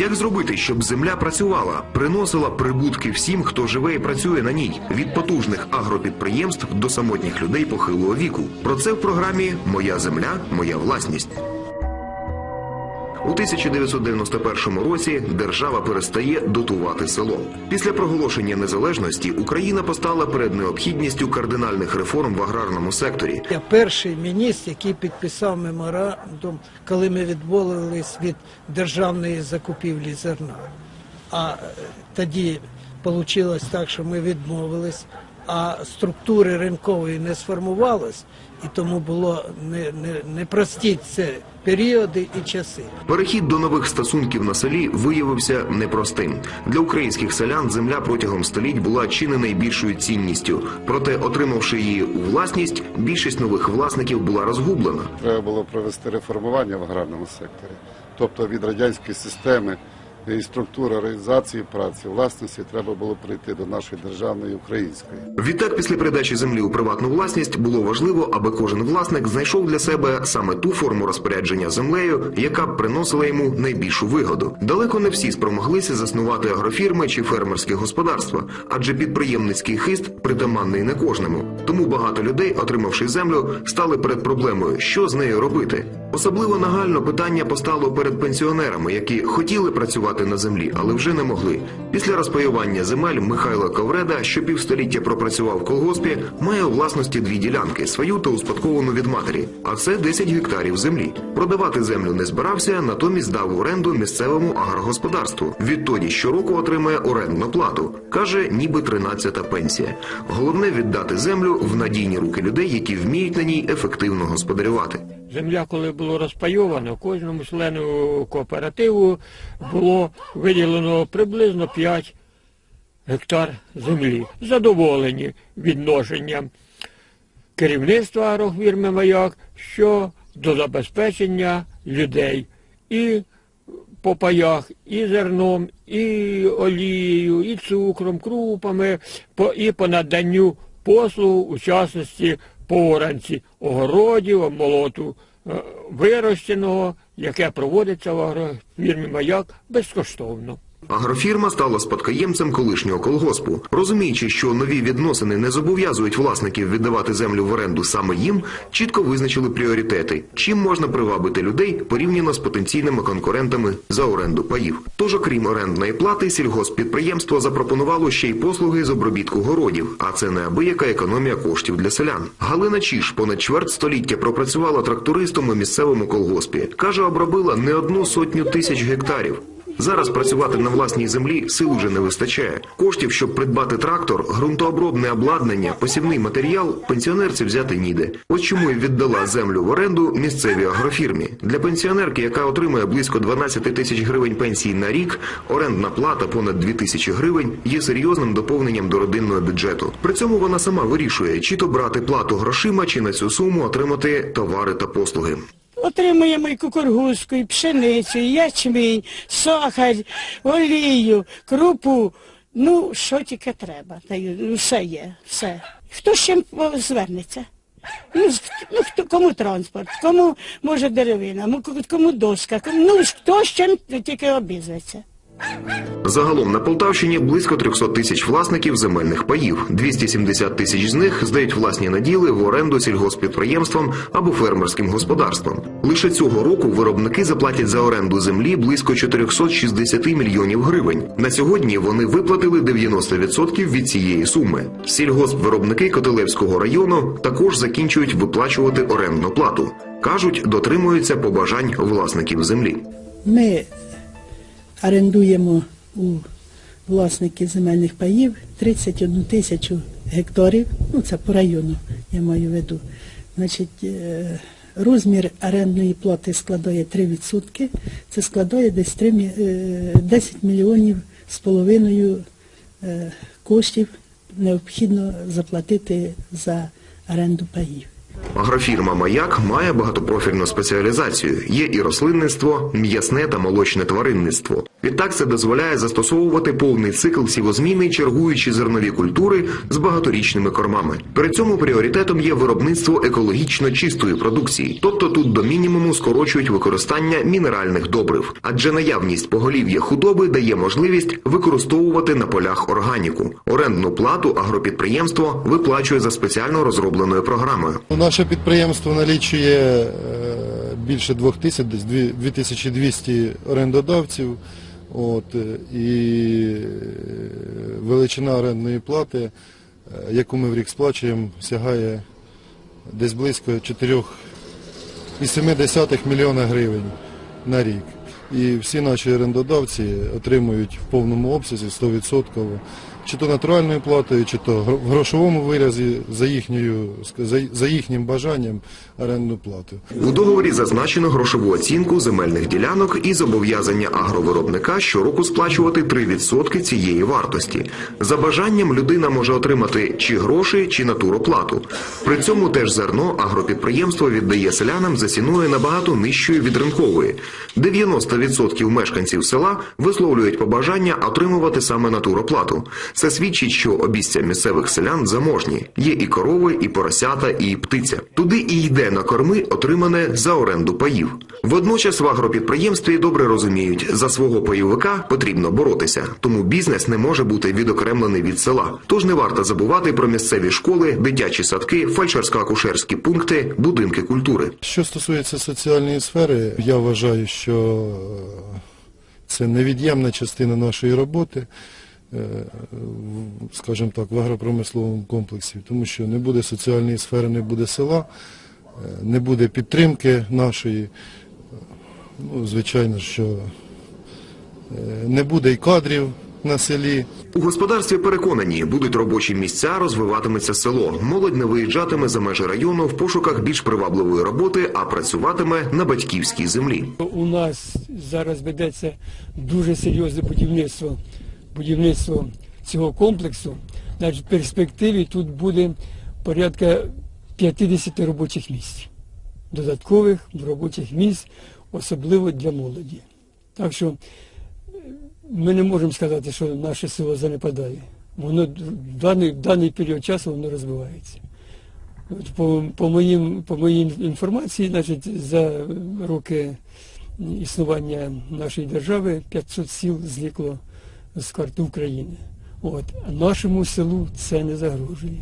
Як зробити, щоб земля працювала, приносила прибутки всім, хто живе і працює на ній, від потужних агропідприємств до самотніх людей похилого віку? Про це в програмі Моя земля, моя власність. У 1991 році держава перестає дотувати село. Після проголошення незалежності Україна постала перед необхідністю кардинальних реформ в аграрному секторі. Я перший міністр, який підписав меморандум, коли ми відмовились від державної закупівлі зерна. А е, тоді вийшло так, що ми відмовились, а структури ринкової не сформувалось, і тому було не, не, непрості це періоди і часи. Перехід до нових стосунків на селі виявився непростим. Для українських селян земля протягом століть була чи не найбільшою цінністю. Проте, отримавши її у власність, більшість нових власників була розгублена. Треба було провести реформування в аграрному секторі, тобто від радянської системи і структури організації праці, власності треба було прийти до нашої державної української. Відтак, після передачі землі у приватну власність було важливо, аби кожен власник знайшов для себе саме ту форму розпорядження землею, яка б приносила йому найбільшу вигоду. Далеко не всі спромоглися заснувати агрофірми чи фермерські господарства, адже підприємницький хист притаманний не кожному. Тому багато людей, отримавши землю, стали перед проблемою, що з нею робити. Особливо нагально питання постало перед пенсіонерами, які хотіли працювати на землі, але вже не могли. Після розпаювання земель Михайло Ковреда, що півстоліття пропрацював в колгоспі, має у власності дві ділянки свою та успадковану від матері. А це 10 гектарів землі. Продавати землю не збирався, натомість дав оренду місцевому агрогосподарству. Відтоді щороку отримує орендну плату. каже, ніби 13-та пенсія. Головне віддати землю в надійні руки людей, які вміють на ній ефективно господарювати. Земля, коли було розпайовано, кожному члену кооперативу було виділено приблизно 5 гектар землі. Задоволені відношенням керівництва агрофірми «Маяк» що до забезпечення людей і по паях, і зерном, і олією, і цукром, крупами, і по наданню послуг у частності по оранці огородів, молоту е, вирощеного, яке проводиться в агрофірмі «Маяк» безкоштовно. Агрофірма стала спадкоємцем колишнього колгоспу. Розуміючи, що нові відносини не зобов'язують власників віддавати землю в оренду саме їм, чітко визначили пріоритети, чим можна привабити людей порівняно з потенційними конкурентами за оренду паїв. Тож, окрім орендної плати, сільгосппідприємство запропонувало ще й послуги з обробітку городів, а це неабияка економія коштів для селян. Галина Чіш понад чверть століття пропрацювала трактористом у місцевому колгоспі. каже, обробила не одну сотню тисяч гектарів. Зараз працювати на власній землі сил уже не вистачає. Коштів, щоб придбати трактор, ґрунтообробне обладнання, посівний матеріал, пенсіонерці взяти ніде. Ось чому і віддала землю в оренду місцевій агрофірмі. Для пенсіонерки, яка отримує близько 12 тисяч гривень пенсії на рік, орендна плата понад 2 тисячі гривень є серйозним доповненням до родинного бюджету. При цьому вона сама вирішує, чи то брати плату грошима, чи на цю суму отримати товари та послуги. Отримуємо і кукургузку, і пшеницю, і ячмінь, сахар, олію, крупу. Ну, що тільки треба. Все є, все. Хто з чим звернеться? Ну, ну хто, кому транспорт, кому може деревина, кому доска, кому, ну хто з чим тільки обізветься. Загалом на Полтавщині близько 300 тисяч власників земельних паїв. 270 тисяч з них здають власні наділи в оренду сільгоспідприємствам або фермерським господарствам. Лише цього року виробники заплатять за оренду землі близько 460 мільйонів гривень. На сьогодні вони виплатили 90% від цієї суми. Сільгоспвиробники Котелевського району також закінчують виплачувати орендну плату. кажуть, дотримуються побажань власників землі. Ми орендуємо у власників земельних паїв 31 тисячу гектарів, ну це по району, я маю в виду. Значить, е, розмір орендної плати складає 3%, це складає десь 3, е, 10 мільйонів з половиною е, коштів необхідно заплатити за оренду паїв. Агрофірма Маяк має багатопрофільну спеціалізацію. Є і рослинництво, м'ясне та молочне тваринництво. Відтак це дозволяє застосовувати повний цикл сівозміни, чергуючи зернові культури з багаторічними кормами. При цьому пріоритетом є виробництво екологічно чистої продукції, тобто тут до мінімуму скорочують використання мінеральних добрив, адже наявність поголів'я худоби дає можливість використовувати на полях органіку. Орендну плату агропідприємство виплачує за спеціально розробленою програмою. Наше підприємство налічує е, більше двох тисяч, десь 2200 орендодавців. От, е, і е, величина орендної плати, яку ми в рік сплачуємо, сягає десь близько 4,7 мільйона гривень на рік. І всі наші орендодавці отримують в повному обсязі 100%, чи то натуральною платою, чи то в грошовому виразі за, їхньою, за їхнім бажанням орендну плату. У договорі зазначено грошову оцінку земельних ділянок і зобов'язання агровиробника щороку сплачувати 3% цієї вартості. За бажанням людина може отримати чи гроші, чи натуроплату. При цьому теж зерно агропідприємство віддає селянам за ціною набагато нижчою від ринкової. 90% мешканців села висловлюють побажання отримувати саме натуроплату. Це свідчить, що обіця місцевих селян заможні. Є і корови, і поросята, і птиця. Туди і йде на корми, отримане за оренду паїв. Водночас в агропідприємстві добре розуміють, за свого пайовика потрібно боротися, тому бізнес не може бути відокремлений від села. Тож не варто забувати про місцеві школи, дитячі садки, фельдшерсько-акушерські пункти, будинки культури. Що стосується соціальної сфери, я вважаю, що це невід'ємна частина нашої роботи, скажімо так, в агропромисловому комплексі, тому що не буде соціальної сфери, не буде села, е, не буде підтримки нашої. Ну, звичайно, що е, не буде і кадрів на селі. У господарстві переконані, будуть робочі місця, розвиватиметься село. Молодь не виїжджатиме за межі району в пошуках більш привабливої роботи, а працюватиме на батьківській землі. У нас зараз ведеться дуже серйозне будівництво, будівництво цього комплексу. Значить, в перспективі тут буде порядка 50 робочих місць, додаткових робочих місць, особливо для молоді. Так що е, ми не можемо сказати, що наше село занепадає. Воно в даний, в даний період часу воно розвивається. По, по, моїм, по моїй інформації, значить, за роки існування нашої держави 500 сіл зникло з карти України. От. Нашому селу це не загрожує.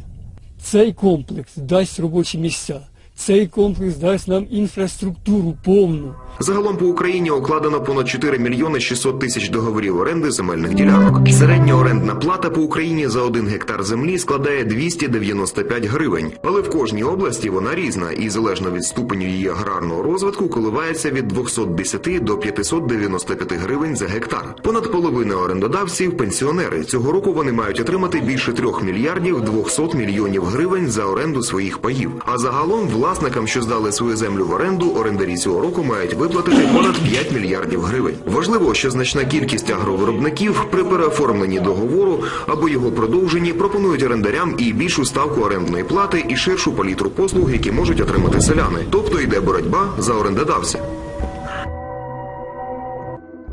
Цей комплекс дасть робочі місця, цей комплекс дасть нам інфраструктуру повну. Загалом по Україні укладено понад 4 мільйони 600 тисяч договорів оренди земельних ділянок. Середня орендна плата по Україні за один гектар землі складає 295 гривень. Але в кожній області вона різна і залежно від ступеню її аграрного розвитку коливається від 210 до 595 гривень за гектар. Понад половина орендодавців пенсіонери. Цього року вони мають отримати більше 3 мільярдів 200 мільйонів гривень за оренду своїх паїв. А загалом власникам, що здали свою землю в оренду, орендарі цього року мають виплатити понад 5 мільярдів гривень. Важливо, що значна кількість агровиробників при переоформленні договору або його продовженні пропонують орендарям і більшу ставку орендної плати, і ширшу палітру послуг, які можуть отримати селяни. Тобто йде боротьба за орендодавця.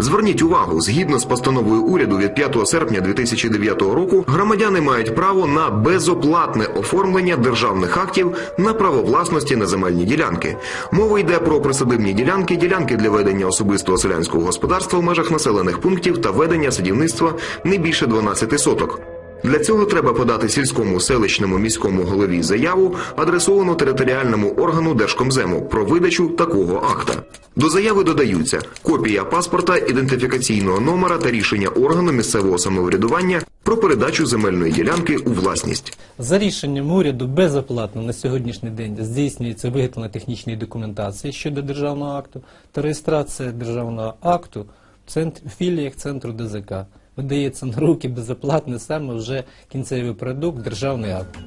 Зверніть увагу, згідно з постановою уряду від 5 серпня 2009 року, громадяни мають право на безоплатне оформлення державних актів на право власності на земельні ділянки. Мова йде про присадибні ділянки, ділянки для ведення особистого селянського господарства в межах населених пунктів та ведення садівництва не більше 12 соток. Для цього треба подати сільському селищному міському голові заяву, адресовану територіальному органу Держкомзему про видачу такого акта. До заяви додаються копія паспорта, ідентифікаційного номера та рішення органу місцевого самоврядування про передачу земельної ділянки у власність. За рішенням уряду безоплатно на сьогоднішній день здійснюється виготовлення технічної документації щодо державного акту та реєстрація державного акту в філіях центру ДЗК. Видається на руки безоплатно саме вже кінцевий продукт, державний акт.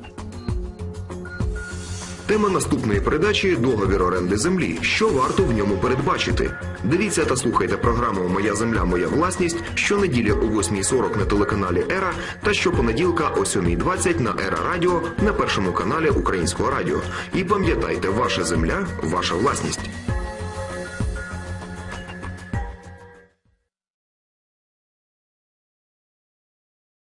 Тема наступної передачі договір оренди землі. Що варто в ньому передбачити? Дивіться та слухайте програму Моя земля, моя власність щонеділі о 8.40 на телеканалі Ера та щопонеділка о 7.20 на Ера Радіо на першому каналі Українського радіо. І пам'ятайте, ваша земля, ваша власність.